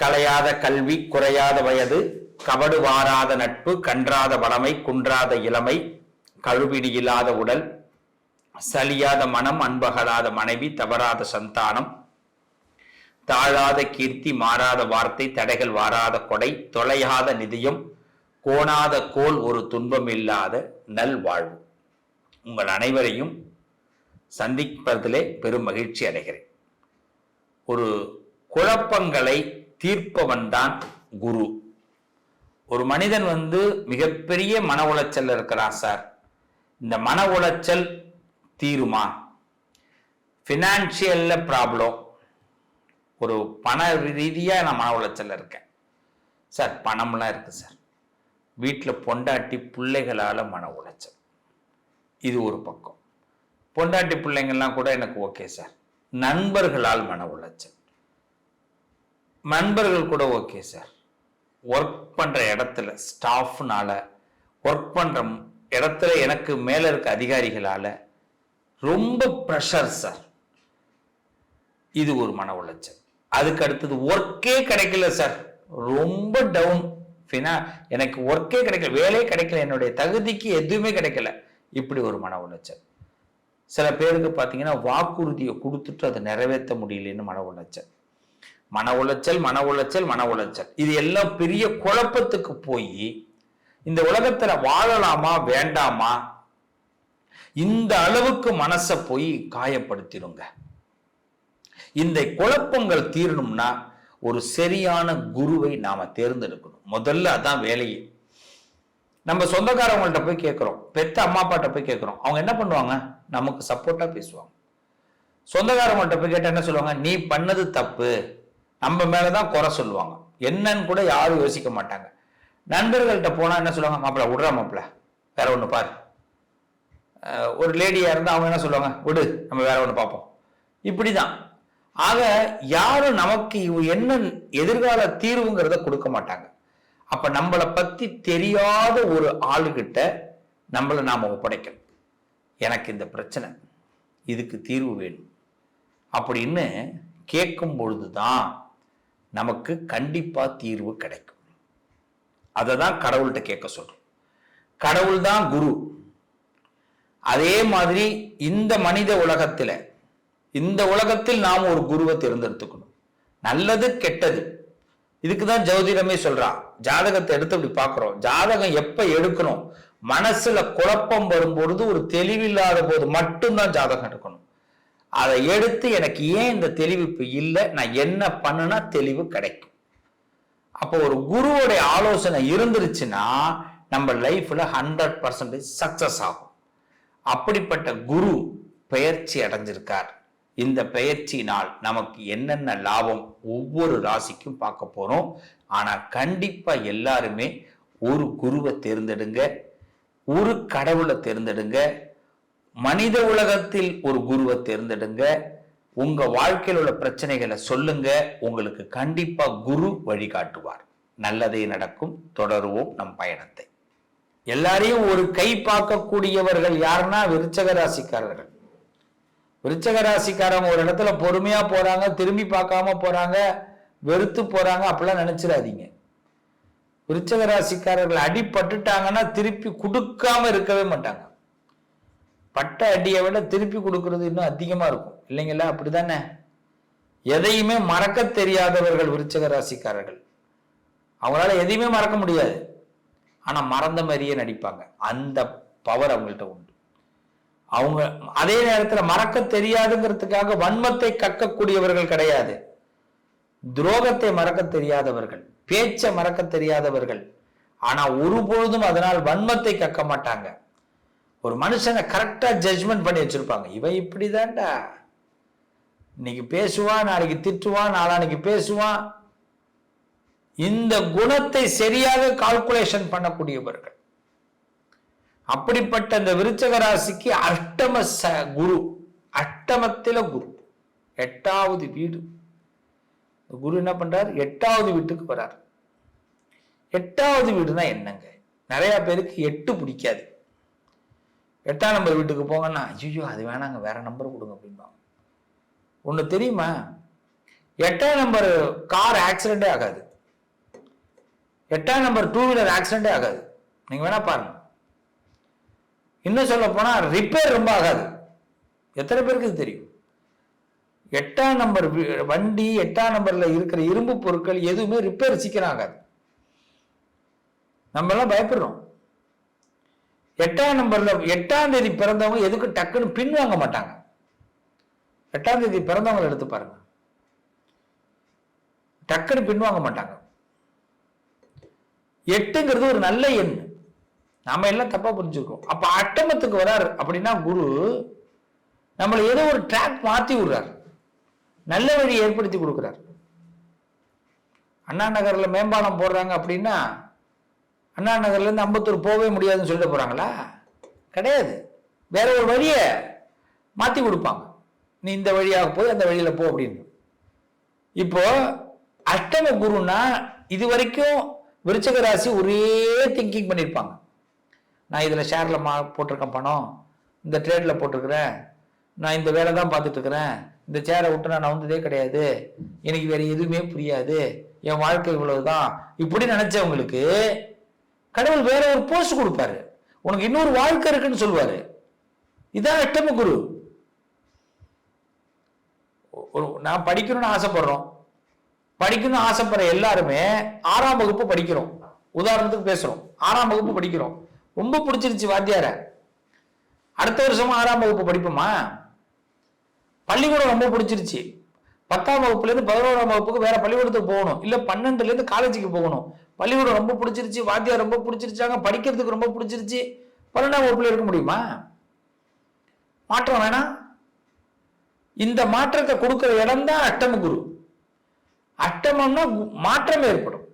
கலையாத கல்வி குறையாத வயது கவடு வாராத நட்பு கன்றாத வளமை குன்றாத இளமை கழுவிடி இல்லாத உடல் சலியாத மனம் அன்பகலாத மனைவி தவறாத சந்தானம் தாழாத கீர்த்தி மாறாத வார்த்தை தடைகள் வாராத கொடை தொலையாத நிதியம் கோணாத கோல் ஒரு துன்பம் இல்லாத நல்வாழ்வு உங்கள் அனைவரையும் சந்திப்பதிலே பெரும் மகிழ்ச்சி அடைகிறேன். ஒரு குழப்பங்களை தீர்ப்பவன் தான் குரு. ஒரு மனிதன் வந்து மிகப்பெரிய மன உளைச்சல் இருக்கிறான் சார். இந்த மன உளைச்சல் தீருமா? ஃபினான்ஷியல்ல ப்ராப்ளம் ஒரு பண ரீதியாக நான் மன உளைச்சலில் இருக்கேன். சார் பணம்லாம் இருக்கு சார். வீட்டில் பொண்டாட்டி பிள்ளைகளால் மன உளைச்சல். இது ஒரு பக்கம். பொண்டாட்டி பிள்ளைங்கள்லாம் கூட எனக்கு ஓகே சார். நண்பர்களால் மன உளைச்சல். நண்பர்கள் கூட ஓகே சார் ஒர்க் பண்ணுற இடத்துல ஸ்டாஃப்னால ஒர்க் பண்ணுற இடத்துல எனக்கு மேலே இருக்க அதிகாரிகளால் ரொம்ப ப்ரெஷர் சார் இது ஒரு மன உளைச்சல். அதுக்கு அடுத்தது ஒர்க்கே கிடைக்கல சார் ரொம்ப டவுன் ஃபினா எனக்கு ஒர்க்கே கிடைக்கல வேலையே கிடைக்கல என்னுடைய தகுதிக்கு எதுவுமே கிடைக்கல. இப்படி ஒரு மன உளைச்சல். சில பேருக்கு பார்த்தீங்கன்னா வாக்குறுதியை கொடுத்துட்டு அதை நிறைவேற்ற முடியலன்னு மன உளைச்சல். மன உளைச்சல் மன உளைச்சல் மன உளைச்சல். இது எல்லாம் பெரிய குழப்பத்துக்கு போய் இந்த உலகத்துல வாழலாமா வேண்டாமா? இந்த அளவுக்கு மனசை போய் காயப்படுத்திடுங்க. இந்த குழப்பங்கள் தீரணும்னா ஒரு சரியான குருவை நாம தேர்ந்தெடுக்கணும். முதல்ல அதான் வேலையே. நம்ம சொந்தக்காரவங்கள்ட்ட போய் கேட்குறோம். பெத்த அம்மா அப்பாட்ட போய் கேட்குறோம். அவங்க என்ன பண்ணுவாங்க? நமக்கு சப்போர்ட்டா பேசுவாங்க. சொந்தக்காரவங்கள்ட்ட போய் கேட்டால் என்ன சொல்லுவாங்க? நீ பண்ணது தப்பு. நம்ம மேலதான் குறை சொல்லுவாங்க. என்னன்னு கூட யாரும் யோசிக்க மாட்டாங்க. நண்பர்கள்ட்ட போனா என்ன சொல்லுவாங்க? மாப்பிள்ள விடுறா மாப்பிள்ள வேற ஒன்று பாரு. ஒரு லேடியா இருந்தால் அவங்க என்ன சொல்லுவாங்க? விடு நம்ம வேற ஒன்று பார்ப்போம். இப்படிதான். ஆக யாரும் நமக்கு இவ என்ன எதிர்கால தீர்வுங்கிறத கொடுக்க மாட்டாங்க. அப்ப நம்மளை பத்தி தெரியாத ஒரு ஆளுகிட்ட நம்மளை நாம ஒப்படைக்கணும். எனக்கு இந்த பிரச்சனை. இதுக்கு தீர்வு வேணும். அப்படின்னு கேட்கும் பொழுதுதான் நமக்கு கண்டிப்பா தீர்வு கிடைக்கும். அதை தான் கடவுள்கிட்ட கேட்க சொல்றோம். கடவுள் தான் குரு. அதே மாதிரி இந்த மனித உலகத்துல இந்த உலகத்தில் நாம் ஒரு குருவை தேர்ந்தெடுத்துக்கணும். நல்லது கெட்டது. இதுக்கு தான் ஜோதிடமே சொல்றான் ஜாதகத்தை எடுத்து இப்படி பார்க்குறோம். ஜாதகம் எப்போ எடுக்கணும்? மனசுல குழப்பம் வரும்பொழுது ஒரு தெளிவில்லாத போது மட்டும்தான் ஜாதகம் எடுக்கணும். அதை எடுத்து எனக்கு ஏன் இந்த தெளிவு இல்லை? நான் என்ன பண்ணுனா தெளிவு கிடைக்கும். அப்போ ஒரு குருவோடைய ஆலோசனை இருந்துருச்சுன்னா நம்ம லைஃப்பில் ஹண்ட்ரட் பர்சன்டேஜ் சக்ஸஸ் ஆகும். அப்படிப்பட்ட குரு பெயர்ச்சி அடைஞ்சிருக்கார். இந்த பெயர்ச்சியினால் நமக்கு என்னென்ன லாபம்? ஒவ்வொரு ராசிக்கும் பார்க்க போகிறோம் ஆனால் கண்டிப்பாக எல்லாருமே ஒரு குருவை தேர்ந்தெடுங்க. ஒரு கடவுளை தேர்ந்தெடுங்க. மனித உலகத்தில் ஒரு குருவை தேர்ந்தெடுங்க. உங்க வாழ்க்கையில் உள்ள பிரச்சனைகளை சொல்லுங்க. உங்களுக்கு கண்டிப்பா குரு வழிகாட்டுவார். நல்லதே நடக்கும். தொடருவோம் நம் பயணத்தை. எல்லாரையும் ஒரு கை பார்க்கக்கூடியவர்கள் யாருன்னா விருச்சக ராசிக்காரர்கள். விருச்சக ராசிக்காரங்க ஒரு இடத்துல பொறுமையா போறாங்க திரும்பி பார்க்காம போறாங்க வெறுத்து போறாங்க அப்படிலாம் நினைச்சிடாதீங்க. விருச்சக ராசிக்காரர்கள் அடிபட்டுட்டாங்கன்னா திருப்பி கொடுக்காம இருக்கவே மாட்டாங்க. பட்ட அடியை விட திருப்பி கொடுக்கறது இன்னும் அதிகமா இருக்கும். இல்லைங்களா? அப்படிதானே? எதையுமே மறக்க தெரியாதவர்கள் விருச்சக ராசிக்காரர்கள். அவங்களால எதையுமே மறக்க முடியாது. ஆனா மறந்த மாதிரியே நடிப்பாங்க. அந்த பவர் அவங்கள்ட்ட உண்டு. அவங்க அதே நேரத்துல மறக்க தெரியாதுங்கிறதுக்காக வன்மத்தை கக்கக்கூடியவர்கள் கிடையாது. துரோகத்தை மறக்க தெரியாதவர்கள் பேச்சை மறக்க தெரியாதவர்கள். ஆனா ஒருபொழுதும் அதனால் வன்மத்தை கக்க மாட்டாங்க. ஒரு மனுஷனை கரெக்டாக ஜட்ஜ்மெண்ட் பண்ணி வச்சுருப்பாங்க. இவன் இப்படிதான்டா. இன்னைக்கு பேசுவான் நாளைக்கு திட்டுவான் நாளான்னைக்கு பேசுவான். இந்த குணத்தை சரியாக கால்குலேஷன் பண்ணக்கூடியவர்கள். அப்படிப்பட்ட இந்த விருச்சக ராசிக்கு அஷ்டம ச குரு அஷ்டமத்தில குரு. எட்டாவது வீடு. குரு என்ன பண்றார்? எட்டாவது வீட்டுக்கு வரார். எட்டாவது வீடுனா என்னங்க? நிறைய பேருக்கு எட்டு பிடிக்காது. எட்டாம் நம்பர் வீட்டுக்கு போங்கன்னா ஐயோ அது வேணாங்க வேற நம்பர் கொடுங்க அப்படின்பாங்க ஒன்று தெரியுமா? எட்டாம் நம்பர் கார் ஆக்சிடென்டே ஆகாது. எட்டாம் நம்பர் டூ வீலர் ஆக்சிடென்டே ஆகாது. நீங்க வேணா பாருங்க. இன்னும் சொல்ல போனால் ரிப்பேர் ரொம்ப ஆகாது. எத்தனை பேருக்கு இது தெரியும்? எட்டாம் நம்பர் வண்டி எட்டாம் நம்பர்ல இருக்கிற இரும்பு பொருட்கள் எதுவுமே ரிப்பேர் சீக்கிரம் ஆகாது. நம்ம எல்லாம் பயப்படுறோம். எட்டாம் நம்பர்ல எட்டாம் தேதி பிறந்தவங்க எதுக்கு டக்குன்னு பின் வாங்க மாட்டாங்க? எட்டாம் தேதி பிறந்தவங்களை எடுத்து பாருங்க. டக்குன்னு பின் வாங்க மாட்டாங்க. எட்டுங்கிறது ஒரு நல்ல எண். நாம எல்லாம் தப்பா புரிஞ்சுக்கிறோம். அப்ப அட்டமத்துக்கு வராரு அப்படின்னா குரு நம்மளை ஏதோ ஒரு ட்ராக் மாத்தி விடுறார். நல்ல வழியை ஏற்படுத்தி கொடுக்குறாரு. அண்ணா நகர்ல மேம்பாலம் போடுறாங்க அப்படின்னா அண்ணா நகர்லேருந்து அம்பத்தூர் போகவே முடியாதுன்னு சொல்லிட்டு போகிறாங்களா கிடையாது. வேற ஒரு வழியை மாற்றி கொடுப்பாங்க. நீ இந்த வழியாக போய் அந்த வழியில் போ அப்படின்னு. இப்போ அஷ்டம குருன்னா இது வரைக்கும் விருச்சக ராசி ஒரே திங்கிங் பண்ணியிருப்பாங்க நான் இதில் ஷேரில் மா போட்டிருக்கேன் பணம். இந்த ட்ரேடில் போட்டிருக்கிறேன். நான் இந்த வேலை தான் பார்த்துட்ருக்குறேன் இந்த சேரை விட்டு நான் நவுந்ததே கிடையாது. எனக்கு வேறு எதுவுமே புரியாது. என் வாழ்க்கை இவ்வளவு தான் இப்படி நினச்சவங்களுக்கு கடவுள் வேற ஒரு போஸ்ட் கொடுப்பாரு. உனக்கு இன்னொரு வாழ்க்கை இருக்குன்னு சொல்லுவாரு. இதான் அஷ்டம குரு. நான் படிக்கணும்னு ஆசைப்படுறோம். படிக்கணும்னு ஆசைப்படுற எல்லாருமே ஆறாம் வகுப்பு படிக்கிறோம். உதாரணத்துக்கு பேசுறோம். ஆறாம் வகுப்பு படிக்கிறோம். ரொம்ப பிடிச்சிருச்சு வாத்தியார. அடுத்த வருஷமா ஆறாம் வகுப்பு படிப்போமா? பள்ளிக்கூடம் ரொம்ப பிடிச்சிருச்சு. பத்தாம் வகுப்புல இருந்து பதினோராம் வகுப்புக்கு வேற பள்ளிக்கூடத்துக்கு போகணும். இல்ல பன்னெண்டுல இருந்து காலேஜுக்கு போகணும். பள்ளிக்கூடம் ரொம்ப பிடிச்சிருச்சு வாத்தியார் ரொம்ப பிடிச்சிருச்சாங்க படிக்கிறதுக்கு ரொம்ப பிடிச்சிருச்சு. பன்னெண்டாம் வகுப்புல இருக்க முடியுமா? மாற்றம் வேணாம். இந்த மாற்றத்தை கொடுக்குற இடம் தான் அட்டம குரு அட்டமம்னா மாற்றம் ஏற்படும்.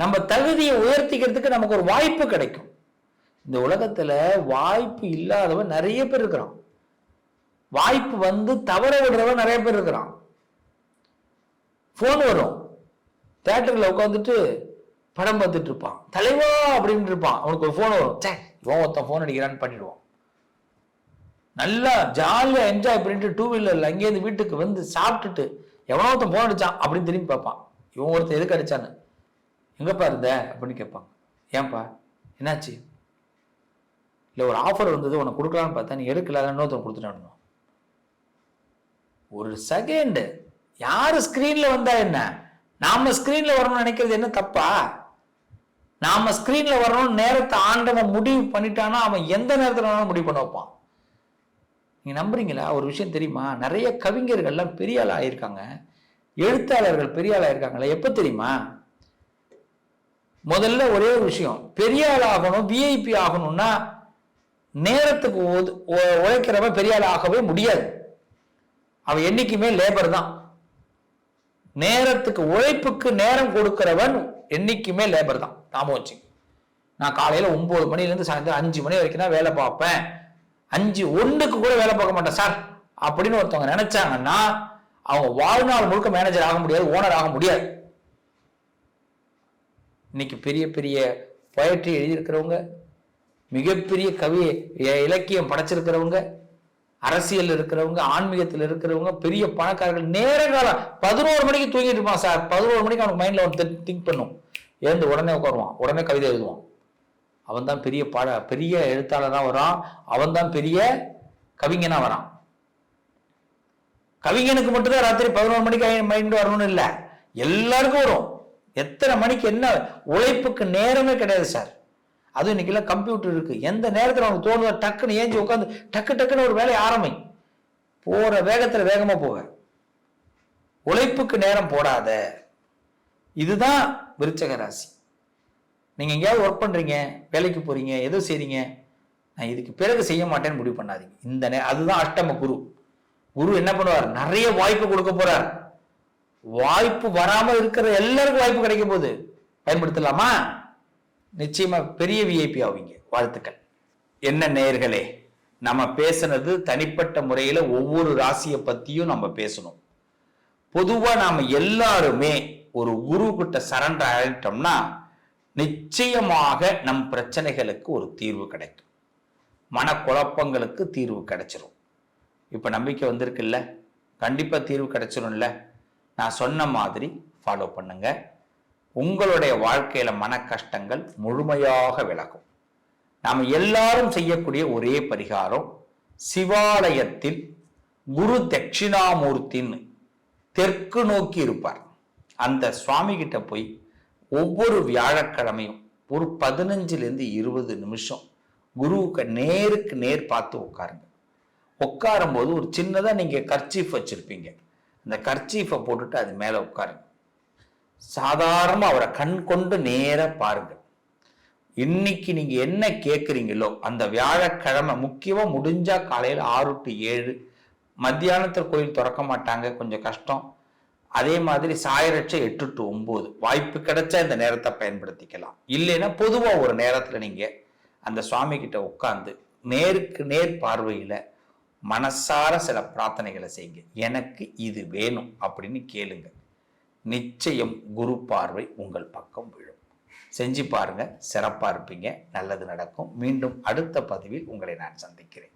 நம்ம தகுதியை உயர்த்திக்கிறதுக்கு நமக்கு ஒரு வாய்ப்பு கிடைக்கும். இந்த உலகத்துல வாய்ப்பு இல்லாதவன் நிறைய பேர் இருக்கிறான். வாய்ப்பு வந்து தவற விடுறவன் நிறைய பேர் இருக்கிறான். ஃபோன் வரும். தேட்டரில் உட்காந்துட்டு படம் பார்த்துட்டு இருப்பான் தலைவா! அப்படின்னு இருப்பான் அவனுக்கு ஒரு ஃபோன் வரும். சே இவன் ஒருத்தன் ஃபோன் அடிக்கிறான்னு பண்ணிடுவான். நல்லா ஜாலியாக என்ஜாய் பண்ணிட்டு டூ வீலரில் அங்கேருந்து வீட்டுக்கு வந்து சாப்பிட்டுட்டு எவனோ ஒருத்தன் ஃபோன் அடிச்சான் அப்படின்னு திரும்பி பார்ப்பான். இவன் ஒருத்தன் எதுக்கு அடிச்சான்னு? எங்கப்பா இருந்த? அப்படின்னு கேட்பாங்க. ஏன்பா என்னாச்சு? இல்லை ஒரு ஆஃபர் வந்தது உனக்கு கொடுக்கலான்னு பார்த்தா நீ எடுக்கல இன்னொருத்தன் கொடுத்துட்டான் ஒரு செகண்டு யார் ஸ்க்ரீனில் வந்தா என்ன? நாம ஸ்கிரீன்ல வரணும்னு நினைக்கிறது என்ன தப்பா? நாம ஸ்கிரீன்ல வரணும்னு நேரத்தை ஆண்டவன் முடிவு பண்ணிட்டானா அவன் எந்த நேரத்தில் வேணாலும் முடிவு பண்ண வைப்பான். நீங்க நம்புறீங்களா? ஒரு விஷயம் தெரியுமா? நிறைய கவிஞர்கள்லாம் பெரிய ஆள் ஆயிருக்காங்க. எழுத்தாளர்கள் பெரிய ஆள் ஆயிருக்காங்களா எப்ப தெரியுமா? முதல்ல ஒரே ஒரு விஷயம் பெரிய ஆள் ஆகணும் விஐபி ஆகணும்னா நேரத்துக்கு உழைக்கிறவன் பெரிய ஆள் ஆகவே முடியாது. அவன் என்னைக்குமே லேபர் தான். நேரத்துக்கு உழைப்புக்கு நேரம் கொடுக்கிறவன் என்னைக்குமே லேபர் தான். நாம வச்சு நான் காலையில ஒன்பது மணிலேருந்து சாயந்தரம் அஞ்சு மணி வரைக்கும் தான் வேலை பார்ப்பேன். அஞ்சு ஒன்றுக்கு கூட வேலை பார்க்க மாட்டேன் சார் அப்படின்னு ஒருத்தவங்க நினைச்சாங்கன்னா அவங்க வாழ்நாள் முழுக்க மேனேஜர் ஆக முடியாது ஓனர் ஆக முடியாது. இன்னைக்கு பெரிய பெரிய பொயட்ரி எழுதியிருக்கிறவங்க மிகப்பெரிய கவி இலக்கியம் படைச்சிருக்கிறவங்க அரசியல் இருக்கிறவங்க ஆன்மீகத்தில் இருக்கிறவங்க பெரிய பணக்காரர்கள் நேர காலம் பதினோரு மணிக்கு தூங்கிட்டு இருப்பான் சார். பதினோரு மணிக்கு அவனுக்கு மைண்ட்ல அவன் திங்க் பண்ணும். எழுந்து உடனே உட்காருவான். உடனே கவிதை எழுதுவான். அவன் தான் பெரிய பாட பெரிய எழுத்தாளராக வரான். அவன் தான் பெரிய கவிஞனா வரான். கவிஞனுக்கு மட்டும்தான் ராத்திரி பதினோரு மணிக்கு மைண்ட் வரணும்னு இல்லை. எல்லாருக்கும் வரும். எத்தனை மணிக்கு என்ன உழைப்புக்கு நேரமே கிடையாது சார். அதுவும் இன்னைக்கெல்லாம் கம்ப்யூட்டர் இருக்கு. எந்த நேரத்தில் அவனுக்கு தோணுதோ டக்குன்னு ஏஞ்சி உட்காந்து டக்கு டக்குன்னு ஒரு வேலையை ஆரம்பி. போற வேகத்தில் வேகமா போக உழைப்புக்கு நேரம் போடாத. இதுதான் விருச்சக ராசி. நீங்க எங்கேயாவது ஒர்க் பண்றீங்க வேலைக்கு போறீங்க எதுவும் செய்றீங்க நான் இதுக்கு பிறகு செய்ய மாட்டேன்னு முடிவு பண்ணாதீங்க. இந்த நே அதுதான் அஷ்டம குரு. குரு என்ன பண்ணுவார்? நிறைய வாய்ப்பு கொடுக்க போறார். வாய்ப்பு வராமல் இருக்கிற எல்லாருக்கும் வாய்ப்பு கிடைக்க போகுது பயன்படுத்தலாமா? நிச்சயமா பெரிய விஐபி ஆவீங்க வாழ்த்துக்கள். என்ன நேர்களே நம்ம பேசுனது தனிப்பட்ட முறையில ஒவ்வொரு ராசியை பத்தியும் நம்ம பேசணும். பொதுவா நாம எல்லாருமே ஒரு குரு கிட்ட சரண்டர் ஆகிட்டோம்னா நிச்சயமாக நம் பிரச்சனைகளுக்கு ஒரு தீர்வு கிடைக்கும். மனக்குழப்பங்களுக்கு தீர்வு கிடைச்சிரும். இப்ப நம்பிக்கை வந்திருக்குல்ல? கண்டிப்பா தீர்வு கிடைச்சிரும்ல? நான் சொன்ன மாதிரி ஃபாலோ பண்ணுங்க. உங்களுடைய வாழ்க்கையில மன கஷ்டங்கள் முழுமையாக விலகும். நாம் எல்லாரும் செய்யக்கூடிய ஒரே பரிகாரம் சிவாலயத்தில் குரு தட்சிணாமூர்த்தின்னு தெற்கு நோக்கி இருப்பார். அந்த சுவாமி கிட்ட போய் ஒவ்வொரு வியாழக்கிழமையும் ஒரு பதினஞ்சுலேருந்து இருபது நிமிஷம் குருவுக்கு நேருக்கு நேர் பார்த்து உட்காருங்க. உட்காரும்போது ஒரு சின்னதாக நீங்கள் கர்ச்சீஃப் வச்சுருப்பீங்க. அந்த கர்ச்சீஃபை போட்டுட்டு அது மேலே உட்காருங்க. சாதாரண அவரை கண் கொண்டு நேராக பாருங்க. இன்னைக்கு நீங்க என்ன கேட்குறீங்களோ அந்த வியாழக்கிழமை முக்கியமா முடிஞ்சா காலையில் ஆறு டு ஏழு மத்தியானத்தில் கோயில் திறக்க மாட்டாங்க கொஞ்சம் கஷ்டம். அதே மாதிரி சாயரட்சை எட்டு டு ஒம்பது வாய்ப்பு கிடைச்சா இந்த நேரத்தை பயன்படுத்திக்கலாம். இல்லைன்னா பொதுவாக ஒரு நேரத்தில் நீங்க அந்த சுவாமி கிட்ட உட்காந்து நேருக்கு நேர் பார்வையில மனசார சில பிரார்த்தனைகளை செய்யுங்க. எனக்கு இது வேணும் அப்படின்னு கேளுங்க. நிச்சயம் குரு பார்வை உங்கள் பக்கம் விழும். செஞ்சு பாருங்க சிறப்பாக இருப்பீங்க நல்லது நடக்கும். மீண்டும் அடுத்த பதிவில் உங்களை நான் சந்திக்கிறேன்.